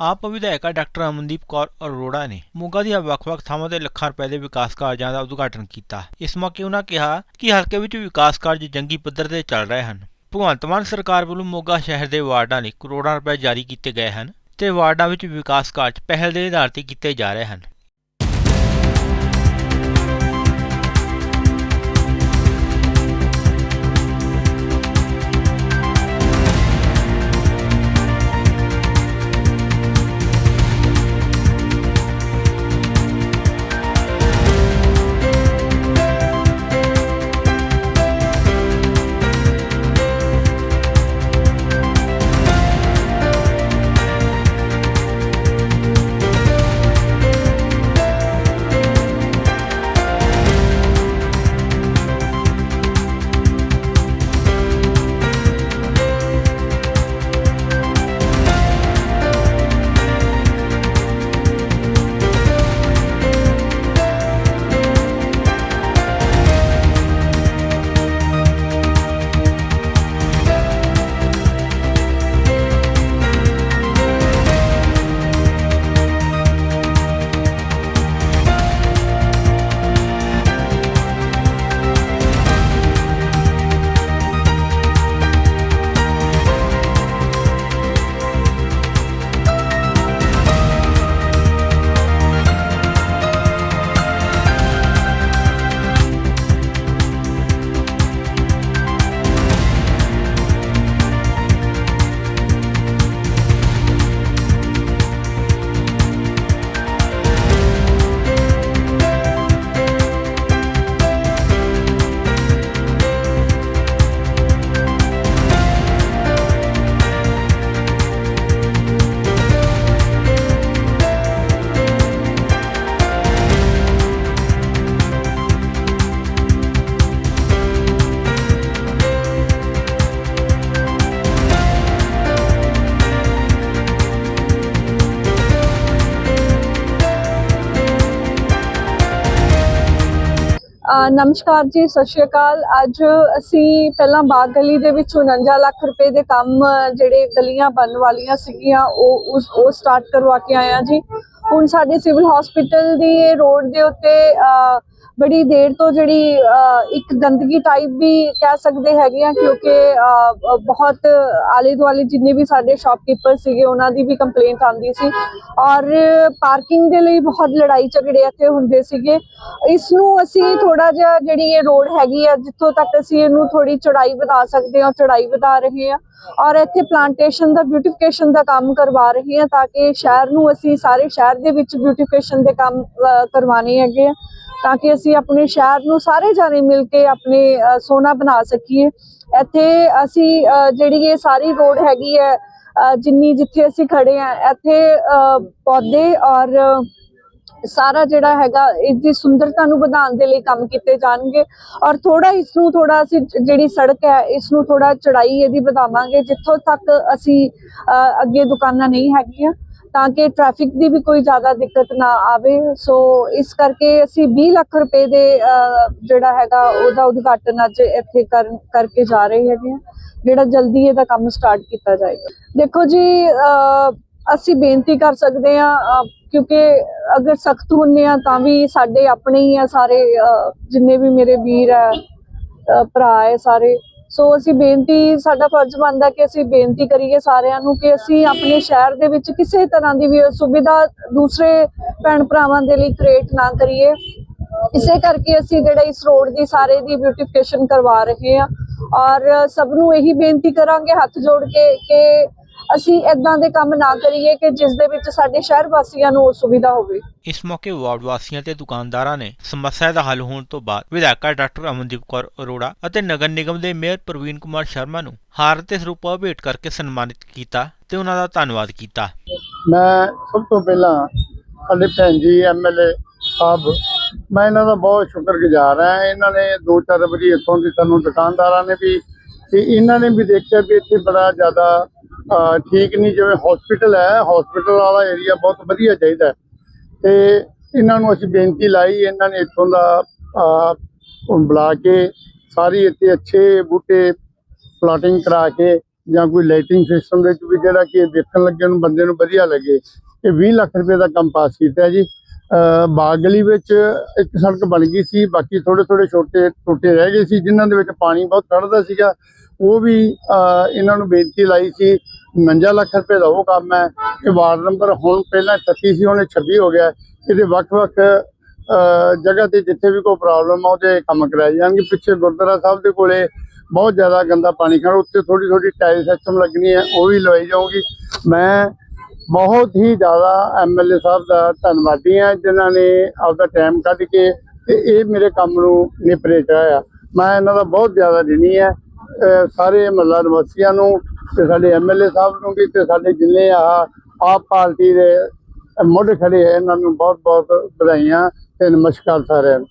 ਆਪ ਵਿਧਾਇਕਾ ਡਾਕਟਰ ਅਮਨਦੀਪ ਕੌਰ ਅਰੋੜਾ ਨੇ ਮੋਗਾ ਦੀਆਂ ਵੱਖ-ਵੱਖ ਥਾਵਾਂ ਤੇ ਲੱਖਾਂ ਰੁਪਏ ਦੇ ਵਿਕਾਸ ਕਾਰਜਾਂ ਦਾ ਉਦਘਾਟਨ ਕੀਤਾ। ਇਸ ਮੌਕੇ ਉਹਨਾਂ ਕਿਹਾ ਕਿ ਹਲਕੇ ਵਿੱਚ ਵਿਕਾਸ ਕਾਰਜ ਜੰਗੀ ਪੱਧਰ ਤੇ ਚੱਲ ਰਹੇ ਹਨ। ਭਗਵੰਤ ਮਾਨ ਸਰਕਾਰ ਵੱਲੋਂ ਮੋਗਾ ਸ਼ਹਿਰ ਦੇ ਵਾਰਡਾਂ ਲਈ ਕਰੋੜਾਂ ਰੁਪਏ ਜਾਰੀ ਕੀਤੇ ਗਏ ਹਨ ਤੇ ਵਾਰਡਾਂ ਵਿੱਚ ਵਿਕਾਸ ਕਾਰਜ ਪਹਿਲ ਦੇ ਆਧਾਰ ਤੇ ਕੀਤੇ ਜਾ ਰਹੇ ਹਨ। ਨਮਸਕਾਰ ਜੀ ਸਤਿ ਸ਼੍ਰੀ ਅਕਾਲ। ਅੱਜ ਅਸੀਂ ਪਹਿਲਾਂ ਬਾਗ ਗਲੀ ਦੇ ਵਿੱਚ 49 ਲੱਖ ਰੁਪਏ ਦੇ ਕੰਮ ਜਿਹੜੇ ਗਲੀਆਂ ਬਣਨ ਵਾਲੀਆਂ ਸੀਗੀਆਂ ਉਹ ਉਸ- ਉਹ ਸਟਾਰਟ ਕਰਵਾ ਕੇ ਆਏ ਹਾਂ ਜੀ। ਹੁਣ ਸਾਡੇ ਸਿਵਲ ਹਸਪੀਟਲ ਦੀ ਇਹ ਰੋਡ ਦੇ ਉੱਤੇ ਅ, ਬੜੀ ਦੇਰ ਤੋਂ ਜਿਹੜੀ ਇੱਕ ਗੰਦਗੀ ਟਾਈਪ ਵੀ ਕਹਿ ਸਕਦੇ ਹੈਗੇ ਆ ਕਿਉਂਕਿ ਬਹੁਤ ਆਲੇ ਦੁਆਲੇ ਜਿੰਨੇ ਵੀ ਸਾਡੇ ਸ਼ਾਪਕੀਪਰ ਸੀਗੇ ਉਹਨਾਂ ਦੀ ਵੀ ਕੰਪਲੇਂਟ ਆਉਂਦੀ ਸੀ। ਔਰ ਪਾਰਕਿੰਗ ਦੇ ਲਈ ਬਹੁਤ ਲੜਾਈ ਝਗੜੇ ਇੱਥੇ ਹੁੰਦੇ ਸੀਗੇ। ਇਸ ਨੂੰ ਅਸੀਂ ਥੋੜਾ ਜਿਹਾ ਜਿਹੜੀ ਇਹ ਰੋਡ ਹੈਗੀ ਆ ਜਿੱਥੋਂ ਤੱਕ ਅਸੀਂ ਇਹਨੂੰ ਥੋੜੀ ਚੌੜਾਈ ਵਧਾ ਸਕਦੇ ਹਾਂ ਚੌੜਾਈ ਵਧਾ ਰਹੇ ਹਾਂ। ਔਰ ਇੱਥੇ ਪਲਾਂਟੇਸ਼ਨ ਦਾ ਬਿਊਟੀਫਿਕੇਸ਼ਨ ਦਾ ਕੰਮ ਕਰਵਾ ਰਹੇ ਹਾਂ ਤਾਂ ਕਿ ਸ਼ਹਿਰ ਨੂੰ ਅਸੀਂ ਸਾਰੇ ਸ਼ਹਿਰ ਦੇ ਵਿੱਚ ਬਿਊਟੀਫਿਕੇਸ਼ਨ ਦੇ ਕੰਮ ਅ, ਕਰਵਾਉਣੇ ਹੈਗੇ ਆ। ਤਾਂ ਕਿ ਅਸੀਂ ਆਪਣੇ ਸ਼ਹਿਰ ਨੂੰ ਸਾਰੇ ਜਾਣੇ ਮਿਲ ਕੇ ਆਪਣੇ ਅ, ਸੋਹਣਾ ਬਣਾ ਸਕੀਏ। ਇੱਥੇ ਅਸੀਂ ਜਿਹੜੀ ਇਹ ਸਾਰੀ ਰੋਡ ਹੈਗੀ ਹੈ ਜਿੰਨੀ ਜਿੱਥੇ ਅਸੀਂ ਖੜੇ ਆ ਇੱਥੇ ਪੌਦੇ ਔਰ ਸਾਰਾ ਜਿਹੜਾ ਹੈਗਾ ਇਸ ਦੀ ਸੁੰਦਰਤਾ ਨੂੰ ਵਧਾਉਣ ਦੇ ਲਈ ਕੰਮ ਕੀਤੇ ਜਾਣਗੇ। ਔਰ ਥੋੜਾ ਇਸ ਨੂੰ ਥੋੜਾ ਅਸੀਂ ਜਿਹੜੀ ਸੜਕ ਹੈ ਇਸ ਨੂੰ ਥੋੜਾ ਚੜਾਈ ਇਹਦੀ ਵਧਾਵਾਂਗੇ। ਜਿੱਥੋਂ ਤੱਕ ਅਸੀਂ ਅੱਗੇ ਦੁਕਾਨਾਂ ਨਹੀਂ ਹੈਗੀਆਂ ਤਾਂ ਕਿ ਟ੍ਰੈਫਿਕ ਦੀ ਵੀ ਕੋਈ ਜ਼ਿਆਦਾ ਦਿੱਕਤ ਨਾ ਆਵੇ। ਸੋ ਇਸ ਕਰਕੇ ਅਸੀਂ 20 ਲੱਖ ਰੁਪਏ ਦੇ ਜਿਹੜਾ ਹੈਗਾ, ਉਹਦਾ ਉਦਘਾਟਨ ਅੱਜ ਇੱਥੇ ਕਰਕੇ ਜਾ ਰਹੇ ਹੈਗੇ ਜਿਹੜਾ ਜਲਦੀ ਇਹਦਾ ਕੰਮ ਸਟਾਰਟ ਕੀਤਾ ਜਾਏਗਾ। ਦੇਖੋ ਜੀ ਅਸੀਂ ਬੇਨਤੀ ਕਰ ਸਕਦੇ ਆ ਕਿਉਂਕਿ ਅਗਰ ਸਖਤ ਹੁੰਨੇ ਆ ਤਾਂ ਵੀ ਸਾਡੇ ਆਪਣੇ ਹੀ ਆ ਸਾਰੇ ਜਿੰਨੇ ਵੀ ਮੇਰੇ ਵੀਰ ਆ ਭਰਾ ਹੈ ਸਾਰੇ। ਸੋ ਅਸੀਂ ਬੇਨਤੀ, ਸਾਡਾ ਫਰਜ਼ ਬਣਦਾ ਕਿ ਅਸੀਂ ਬੇਨਤੀ ਕਰੀਏ ਸਾਰਿਆਂ ਨੂੰ ਕਿ ਅਸੀਂ ਆਪਣੇ ਸ਼ਹਿਰ ਦੇ ਵਿੱਚ ਕਿਸੇ ਤਰ੍ਹਾਂ ਦੀ ਵੀ ਸੁਵਿਧਾ ਦੂਸਰੇ ਭੈਣ ਭਰਾਵਾਂ ਦੇ ਲਈ ਕ੍ਰੀਏਟ ਨਾ ਕਰੀਏ। ਇਸੇ ਕਰਕੇ ਅਸੀਂ ਜਿਹੜਾ ਇਸ ਰੋਡ ਦੀ ਸਾਰੇ ਦੀ ਬਿਊਟੀਫਿਕੇਸ਼ਨ ਕਰਵਾ ਰਹੇ ਹਾਂ। ਔਰ ਸਭ ਨੂੰ ਇਹੀ ਬੇਨਤੀ ਕਰਾਂਗੇ ਹੱਥ ਜੋੜ ਕੇ ਕਿ ਅਸੀਂ ਇਦਾਂ ਦੇ ਕੰਮ ਨਾ ਕਰੀਏ ਕਿ ਜਿਸ ਦੇ ਵਿੱਚ ਸਾਡੇ ਸ਼ਹਿਰ ਵਾਸੀਆਂ ਨੂੰ ਸੁਵਿਧਾ ਹੋਵੇ। ਇਸ ਮੌਕੇ ਵਾਰਡ ਵਾਸੀਆਂ ਤੇ ਦੁਕਾਨਦਾਰਾਂ ਨੇ ਸਮੱਸਿਆ ਦਾ ਹੱਲ ਹੋਣ ਤੋਂ ਬਾਅਦ ਵਿਧਾਇਕਾ ਡਾਕਟਰ ਅਮਨਦੀਪ ਕੌਰ ਅਰੋੜਾ ਅਤੇ ਨਗਰ ਨਿਗਮ ਦੇ ਮੇਅਰ ਪ੍ਰਵੀਨ ਕੁਮਾਰ ਸ਼ਰਮਾ ਨੂੰ ਹਾਰ ਤੇ ਸਰੂਪਾ ਭੇਟ ਕਰਕੇ ਸਨਮਾਨਿਤ ਕੀਤਾ ਤੇ ਉਹਨਾਂ ਦਾ ਧੰਨਵਾਦ ਕੀਤਾ। ਮੈਂ ਸਭ ਤੋਂ ਪਹਿਲਾਂ ਸਾਡੇ ਭੈਣ ਜੀ ਐਮਐਲਏ ਸਾਹਿਬ ਮੈਂ ਇਹਨਾਂ ਦਾ ਬਹੁਤ ਸ਼ੁਕਰਗੁਜ਼ਾਰ ਹਾਂ। ਇਹਨਾਂ ਨੇ ਦੋ ਚਾਰ ਵਾਰੀ ਇੱਥੋਂ ਦੀ ਸਾਨੂੰ ਦੁਕਾਨਦਾਰਾਂ ਨੇ ਵੀ ਤੇ ਇਹਨਾਂ ਨੇ ਵੀ ਦੇਖਿਆ ਵੀ ਇੱਥੇ ਬੜਾ ਜ਼ਿਆਦਾ ਠੀਕ ਨਹੀਂ, ਜਿਵੇਂ ਹਸਪੀਟਲ ਹੈ ਹਸਪੀਟਲ ਵਾਲਾ ਏਰੀਆ ਬਹੁਤ ਵਧੀਆ ਚਾਹੀਦਾ ਹੈ। ਤੇ ਇਹਨਾਂ ਨੂੰ ਅਸੀਂ ਬੇਨਤੀ ਲਾਈ, ਇਹਨਾਂ ਨੇ ਇੱਥੋਂ ਦਾ ਬੁਲਾ ਕੇ ਸਾਰੀ ਇੱਥੇ ਅੱਛੇ ਬੂਟੇ ਪਲਾਟਿੰਗ ਕਰਾ ਕੇ ਜਾਂ ਕੋਈ ਲਾਈਟਿੰਗ ਸਿਸਟਮ ਵਿੱਚ ਵੀ ਜਿਹੜਾ ਕਿ ਦੇਖਣ ਲੱਗੇ ਨੂੰ ਬੰਦੇ ਨੂੰ ਵਧੀਆ ਲੱਗੇ। ਇਹ 20 ਲੱਖ ਰੁਪਏ ਦਾ ਕੰਮ ਪਾਸ ਕੀਤਾ ਜੀ। ਅਹ ਬਾਗ ਗਲੀ ਵਿੱਚ ਇੱਕ ਸੜਕ ਬਣ ਗਈ ਸੀ, ਬਾਕੀ ਥੋੜੇ ਥੋੜੇ ਛੋਟੇ ਟੁੱਟੇ ਰਹਿ ਗਏ ਸੀ, ਜਿਨ੍ਹਾਂ ਦੇ ਵਿੱਚ ਪਾਣੀ ਬਹੁਤ ਚੜ੍ਹਦਾ ਸੀਗਾ। ਉਹ ਵੀ ਇਹਨਾਂ ਨੂੰ ਬੇਨਤੀ ਲਾਈ ਸੀ 49 ਲੱਖ ਰੁਪਏ ਦਾ ਉਹ ਕੰਮ ਹੈ ਇਹ ਵਾਰਡ ਨੰਬਰ ਹੁਣ ਪਹਿਲਾਂ 36 ਸੀ, ਹੁਣ ਇਹ 26 ਹੋ ਗਿਆ ਇਹਦੇ ਵੱਖ-ਵੱਖ ਜਗ੍ਹਾ ਤੇ ਜਿੱਥੇ ਵੀ ਕੋਈ ਪ੍ਰੋਬਲਮ ਆ, ਉਹਦੇ ਕੰਮ ਕਰਾਏ ਜਾਣਗੇ। ਪਿੱਛੇ ਗੁਰਦੁਆਰਾ ਸਾਹਿਬ ਦੇ ਕੋਲੇ ਬਹੁਤ ਜ਼ਿਆਦਾ ਗੰਦਾ ਪਾਣੀ ਖੜਾ ਉੱਤੇ ਥੋੜੀ ਥੋੜੀ ਟਾਇਲ ਸਿਸਟਮ ਲੱਗਣੀ ਹੈ, ਉਹ ਵੀ ਲਵਾਈ ਜਾਊਗੀ। ਮੈਂ ਬਹੁਤ ਹੀ ਜ਼ਿਆਦਾ ਐਮਐਲਏ ਸਾਹਿਬ ਦਾ ਧੰਨਵਾਦੀ ਹਾਂ, ਜਿਨ੍ਹਾਂ ਨੇ ਆਪਦਾ ਟਾਈਮ ਕੱਢ ਕੇ ਤੇ ਇਹ ਮੇਰੇ ਕੰਮ ਨੂੰ ਨਿਪਰੇ ਚਾਇਆ ਮੈਂ ਇਹਨਾਂ ਦਾ ਬਹੁਤ ਜ਼ਿਆਦਾ ਰਿਣੀ ਹੈ। ਸਾਰੇ ਮਹੱਲਾ ਨਿਵਾਸੀਆਂ ਨੂੰ ਤੇ ਸਾਡੇ ਐਮਐਲਏ ਸਾਹਿਬ ਨੂੰ ਵੀ ਤੇ ਸਾਡੇ ਜਿੰਨੇ ਆ, ਆਪ ਪਾਰਟੀ ਦੇ ਮੁੱਢ ਖੜੇ ਇਹਨਾਂ ਨੂੰ ਬਹੁਤ ਬਹੁਤ ਵਧਾਈਆਂ ਤੇ ਨਮਸਕਾਰ ਸਾਰਿਆਂ ਨੂੰ।